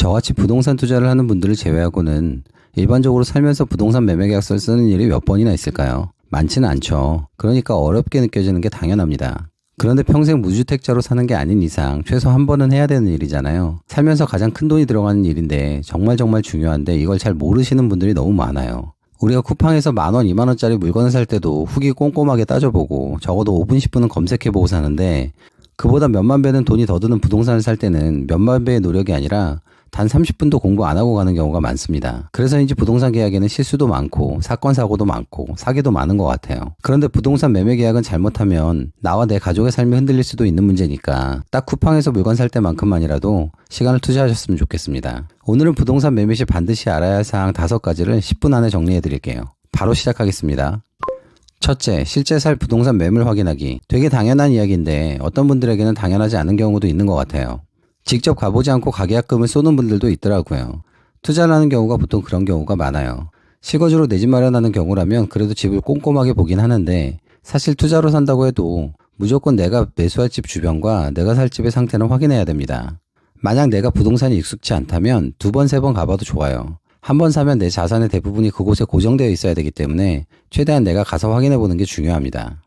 저같이 부동산 투자를 하는 분들을 제외하고는 일반적으로 살면서 부동산 매매 계약서를 쓰는 일이 몇 번이나 있을까요? 많지는 않죠. 그러니까 어렵게 느껴지는 게 당연합니다. 그런데 평생 무주택자로 사는 게 아닌 이상 최소 한 번은 해야 되는 일이잖아요. 살면서 가장 큰 돈이 들어가는 일인데 정말 정말 중요한데 이걸 잘 모르시는 분들이 너무 많아요. 우리가 쿠팡에서 만원, 이만원짜리 물건을 살 때도 후기 꼼꼼하게 따져보고 적어도 5분, 10분은 검색해보고 사는데 그보다 몇만 배는 돈이 더 드는 부동산을 살 때는 몇만 배의 노력이 아니라 단 30분도 공부 안 하고 가는 경우가 많습니다. 그래서인지 부동산 계약에는 실수도 많고 사건 사고도 많고 사기도 많은 것 같아요. 그런데 부동산 매매 계약은 잘못하면 나와 내 가족의 삶이 흔들릴 수도 있는 문제니까 딱 쿠팡에서 물건 살 때만큼만이라도 시간을 투자하셨으면 좋겠습니다. 오늘은 부동산 매매 시 반드시 알아야 할 사항 5가지를 10분 안에 정리해 드릴게요. 바로 시작하겠습니다. 첫째, 실제 살 부동산 매물 확인하기. 되게 당연한 이야기인데 어떤 분들에게는 당연하지 않은 경우도 있는 것 같아요. 직접 가보지 않고 가계약금을 쏘는 분들도 있더라고요. 투자를 하는 경우가 보통 그런 경우가 많아요. 실거주로 내 집 마련하는 경우라면 그래도 집을 꼼꼼하게 보긴 하는데 사실 투자로 산다고 해도 무조건 내가 매수할 집 주변과 내가 살 집의 상태는 확인해야 됩니다. 만약 내가 부동산이 익숙치 않다면 두 번, 세 번 가봐도 좋아요. 한 번 사면 내 자산의 대부분이 그곳에 고정되어 있어야 되기 때문에 최대한 내가 가서 확인해 보는 게 중요합니다.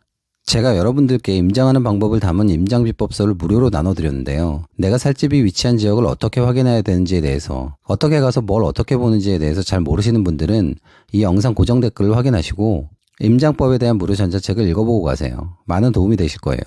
제가 여러분들께 임장하는 방법을 담은 임장비법서를 무료로 나눠드렸는데요. 내가 살 집이 위치한 지역을 어떻게 확인해야 되는지에 대해서, 어떻게 가서 뭘 어떻게 보는지에 대해서 잘 모르시는 분들은 이 영상 고정 댓글을 확인하시고 임장법에 대한 무료 전자책을 읽어보고 가세요. 많은 도움이 되실 거예요.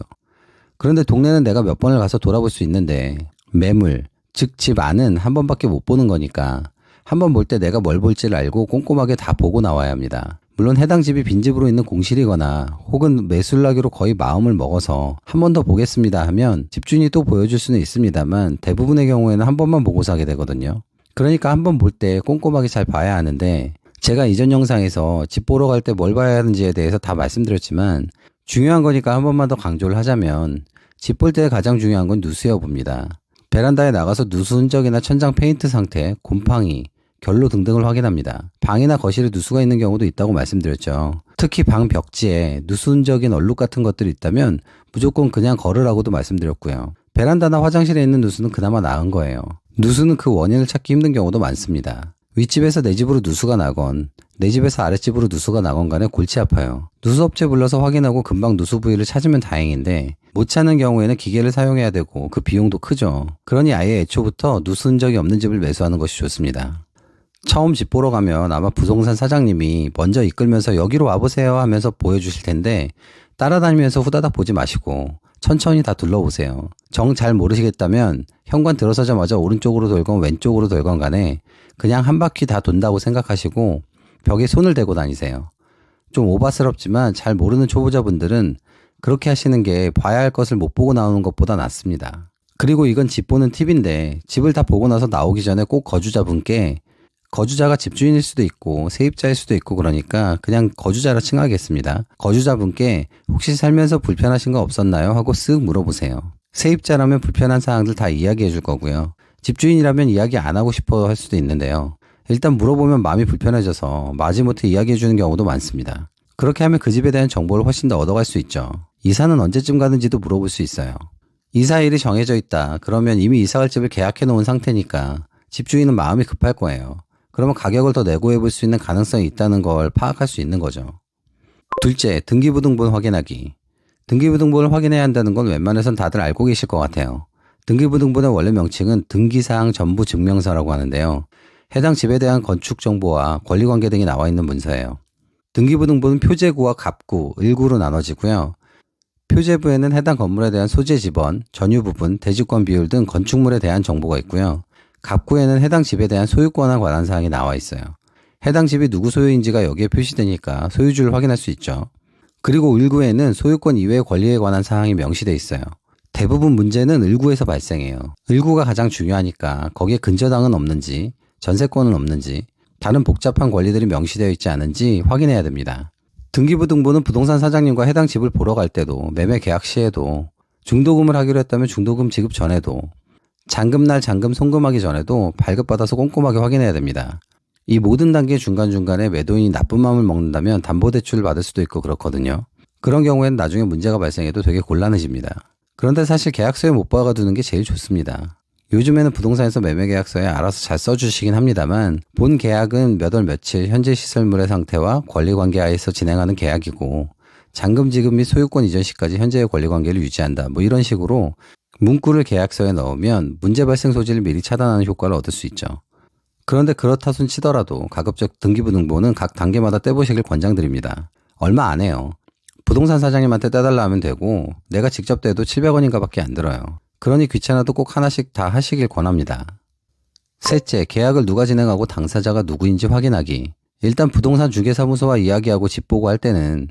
그런데 동네는 내가 몇 번을 가서 돌아볼 수 있는데 매물, 즉 집 안은 한 번밖에 못 보는 거니까 한 번 볼 때 내가 뭘 볼지를 알고 꼼꼼하게 다 보고 나와야 합니다. 물론 해당 집이 빈집으로 있는 공실이거나 혹은 매수하기로 거의 마음을 먹어서 한 번 더 보겠습니다 하면 집주인이 또 보여줄 수는 있습니다만 대부분의 경우에는 한 번만 보고 사게 되거든요. 그러니까 한 번 볼 때 꼼꼼하게 잘 봐야 하는데 제가 이전 영상에서 집 보러 갈 때 뭘 봐야 하는지에 대해서 다 말씀드렸지만 중요한 거니까 한 번만 더 강조를 하자면 집 볼 때 가장 중요한 건 누수 여부입니다. 베란다에 나가서 누수 흔적이나 천장 페인트 상태, 곰팡이, 결로 등등을 확인합니다. 방이나 거실에 누수가 있는 경우도 있다고 말씀드렸죠. 특히 방 벽지에 누수 흔적인 얼룩 같은 것들이 있다면 무조건 그냥 걸으라고도 말씀드렸고요. 베란다나 화장실에 있는 누수는 그나마 나은 거예요. 누수는 그 원인을 찾기 힘든 경우도 많습니다. 윗집에서 내 집으로 누수가 나건 내 집에서 아랫집으로 누수가 나건 간에 골치 아파요. 누수업체 불러서 확인하고 금방 누수 부위를 찾으면 다행인데 못 찾는 경우에는 기계를 사용해야 되고 그 비용도 크죠. 그러니 아예 애초부터 누수 흔적이 없는 집을 매수하는 것이 좋습니다. 처음 집 보러 가면 아마 부동산 사장님이 먼저 이끌면서 여기로 와보세요 하면서 보여주실 텐데 따라다니면서 후다닥 보지 마시고 천천히 다 둘러보세요. 정 잘 모르시겠다면 현관 들어서자마자 오른쪽으로 돌건 왼쪽으로 돌건 간에 그냥 한 바퀴 다 돈다고 생각하시고 벽에 손을 대고 다니세요. 좀 오바스럽지만 잘 모르는 초보자분들은 그렇게 하시는 게 봐야 할 것을 못 보고 나오는 것보다 낫습니다. 그리고 이건 집 보는 팁인데 집을 다 보고 나서 나오기 전에 꼭 거주자분께 거주자가 집주인일 수도 있고 세입자일 수도 있고 그러니까 그냥 거주자라 칭하겠습니다. 거주자분께 혹시 살면서 불편하신 거 없었나요? 하고 쓱 물어보세요. 세입자라면 불편한 사항들 다 이야기해 줄 거고요. 집주인이라면 이야기 안 하고 싶어 할 수도 있는데요. 일단 물어보면 마음이 불편해져서 마지못해 이야기해 주는 경우도 많습니다. 그렇게 하면 그 집에 대한 정보를 훨씬 더 얻어갈 수 있죠. 이사는 언제쯤 가는지도 물어볼 수 있어요. 이사일이 정해져 있다. 그러면 이미 이사갈 집을 계약해 놓은 상태니까 집주인은 마음이 급할 거예요. 그러면 가격을 더 내고해 볼 수 있는 가능성이 있다는 걸 파악할 수 있는 거죠. 둘째, 등기부등본 확인하기. 등기부등본을 확인해야 한다는 건 웬만해선 다들 알고 계실 것 같아요. 등기부등본의 원래 명칭은 등기사항 전부 증명서라고 하는데요. 해당 집에 대한 건축 정보와 권리관계 등이 나와 있는 문서예요. 등기부등본은 표제구와 갑구, 을구로 나눠지고요. 표제부에는 해당 건물에 대한 소재 지번, 전유 부분, 대지권 비율 등 건축물에 대한 정보가 있고요. 갑구에는 해당 집에 대한 소유권에 관한 사항이 나와 있어요. 해당 집이 누구 소유인지가 여기에 표시되니까 소유주를 확인할 수 있죠. 그리고 을구에는 소유권 이외의 권리에 관한 사항이 명시돼 있어요. 대부분 문제는 을구에서 발생해요. 을구가 가장 중요하니까 거기에 근저당은 없는지, 전세권은 없는지, 다른 복잡한 권리들이 명시되어 있지 않은지 확인해야 됩니다. 등기부등본은 부동산 사장님과 해당 집을 보러 갈 때도 매매 계약 시에도 중도금을 하기로 했다면 중도금 지급 전에도 잔금날 잔금 송금하기 전에도 발급받아서 꼼꼼하게 확인해야 됩니다. 이 모든 단계 중간중간에 매도인이 나쁜 마음을 먹는다면 담보대출을 받을 수도 있고 그렇거든요. 그런 경우에는 나중에 문제가 발생해도 되게 곤란해집니다. 그런데 사실 계약서에 못 박아두는 게 제일 좋습니다. 요즘에는 부동산에서 매매 계약서에 알아서 잘 써주시긴 합니다만 본 계약은 몇 월 며칠 현재 시설물의 상태와 권리 관계 하에서 진행하는 계약이고 잔금 지급 및 소유권 이전 시까지 현재의 권리 관계를 유지한다. 뭐 이런 식으로 문구를 계약서에 넣으면 문제 발생 소지를 미리 차단하는 효과를 얻을 수 있죠. 그런데 그렇다 손 치더라도 가급적 등기부등본은 각 단계마다 떼보시길 권장드립니다. 얼마 안 해요. 부동산 사장님한테 떼달라 하면 되고 내가 직접 떼도 700원인가 밖에 안 들어요. 그러니 귀찮아도 꼭 하나씩 다 하시길 권합니다. 셋째, 계약을 누가 진행하고 당사자가 누구인지 확인하기. 일단 부동산 중개사무소와 이야기하고 집 보고 할 때는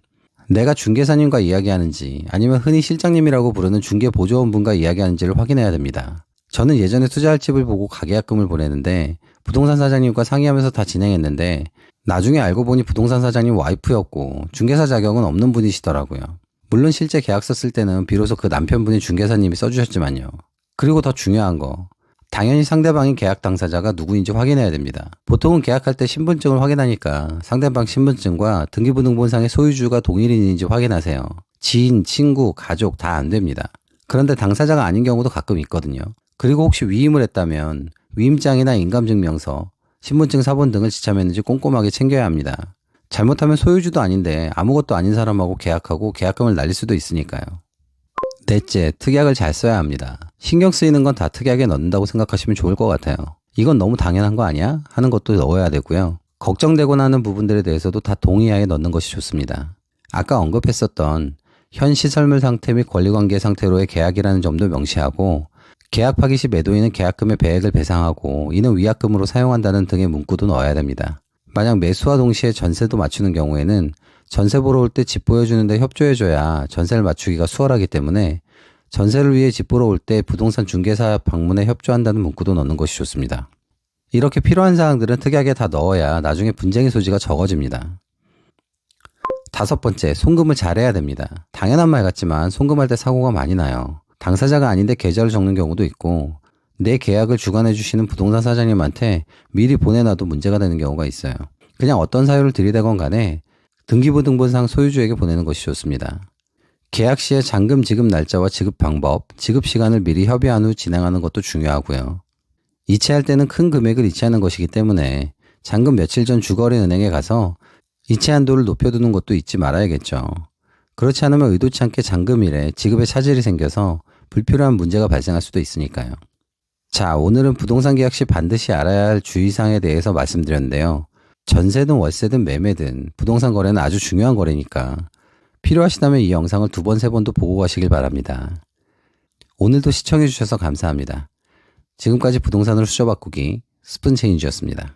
내가 중개사님과 이야기하는지 아니면 흔히 실장님이라고 부르는 중개보조원분과 이야기하는지를 확인해야 됩니다. 저는 예전에 투자할 집을 보고 가계약금을 보내는데 부동산 사장님과 상의하면서 다 진행했는데 나중에 알고 보니 부동산 사장님 와이프였고 중개사 자격은 없는 분이시더라고요. 물론 실제 계약서 쓸 때는 비로소 그 남편분이 중개사님이 써주셨지만요. 그리고 더 중요한 거. 당연히 상대방인 계약 당사자가 누구인지 확인해야 됩니다. 보통은 계약할 때 신분증을 확인하니까 상대방 신분증과 등기부등본상의 소유주가 동일인인지 확인하세요. 지인, 친구, 가족 다 안 됩니다. 그런데 당사자가 아닌 경우도 가끔 있거든요. 그리고 혹시 위임을 했다면 위임장이나 인감증명서, 신분증 사본 등을 지참했는지 꼼꼼하게 챙겨야 합니다. 잘못하면 소유주도 아닌데 아무것도 아닌 사람하고 계약하고 계약금을 날릴 수도 있으니까요. 넷째, 특약을 잘 써야 합니다. 신경 쓰이는 건 다 특약에 넣는다고 생각하시면 좋을 것 같아요. 이건 너무 당연한 거 아니야? 하는 것도 넣어야 되고요. 걱정되거나 하는 부분들에 대해서도 다 동의하에 넣는 것이 좋습니다. 아까 언급했었던 현 시설물 상태 및 권리관계 상태로의 계약이라는 점도 명시하고 계약 파기 시 매도인은 계약금의 배액을 배상하고 이는 위약금으로 사용한다는 등의 문구도 넣어야 됩니다. 만약 매수와 동시에 전세도 맞추는 경우에는 전세 보러 올 때 집 보여주는데 협조해줘야 전세를 맞추기가 수월하기 때문에 전세를 위해 집 보러 올 때 부동산 중개사 방문에 협조한다는 문구도 넣는 것이 좋습니다. 이렇게 필요한 사항들은 특약에 다 넣어야 나중에 분쟁의 소지가 적어집니다. 다섯 번째, 송금을 잘해야 됩니다. 당연한 말 같지만 송금할 때 사고가 많이 나요. 당사자가 아닌데 계좌를 적는 경우도 있고 내 계약을 주관해 주시는 부동산 사장님한테 미리 보내놔도 문제가 되는 경우가 있어요. 그냥 어떤 사유를 들이대건 간에 등기부등본상 소유주에게 보내는 것이 좋습니다. 계약 시에 잔금 지급 날짜와 지급 방법, 지급 시간을 미리 협의한 후 진행하는 것도 중요하고요. 이체할 때는 큰 금액을 이체하는 것이기 때문에 잔금 며칠 전 주거래 은행에 가서 이체 한도를 높여두는 것도 잊지 말아야겠죠. 그렇지 않으면 의도치 않게 잔금일에 지급에 차질이 생겨서 불필요한 문제가 발생할 수도 있으니까요. 자, 오늘은 부동산 계약 시 반드시 알아야 할 주의사항에 대해서 말씀드렸는데요. 전세든 월세든 매매든 부동산 거래는 아주 중요한 거래니까 필요하시다면 이 영상을 두 번, 세 번도 보고 가시길 바랍니다. 오늘도 시청해주셔서 감사합니다. 지금까지 부동산으로 수저 바꾸기 스푼체인지였습니다.